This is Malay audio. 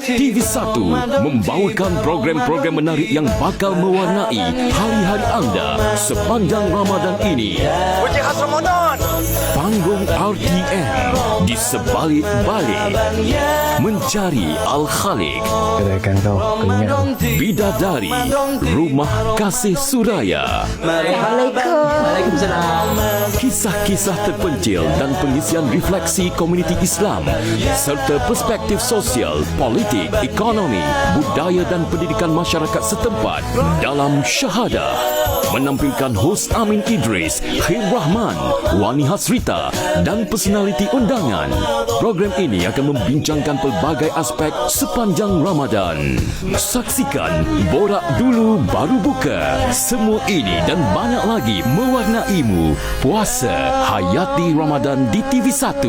TV1 membawakan program-program menarik yang bakal mewarnai hari-hari anda sepanjang Ramadan ini. Uji khas Ramadan. Panggung RTM di sebalik balik mencari Al-Khaliq. Kedaikan kau, kau. Bidadari Rumah Kasih Suraya Kisah-kisah terpencil dan pengisian refleksi komuniti Islam serta perspektif sosial, politik, ekonomi, budaya dan pendidikan masyarakat setempat dalam Syahadah menampilkan hos Amin Idris, Khair Rahman, Wani Hasrita dan personaliti undangan. Program ini akan membincangkan pelbagai aspek sepanjang Ramadan. Saksikan Borak Dulu Baru Buka. Semua ini dan banyak lagi mewarnaimu. Puasa Hayati Ramadan di TV1.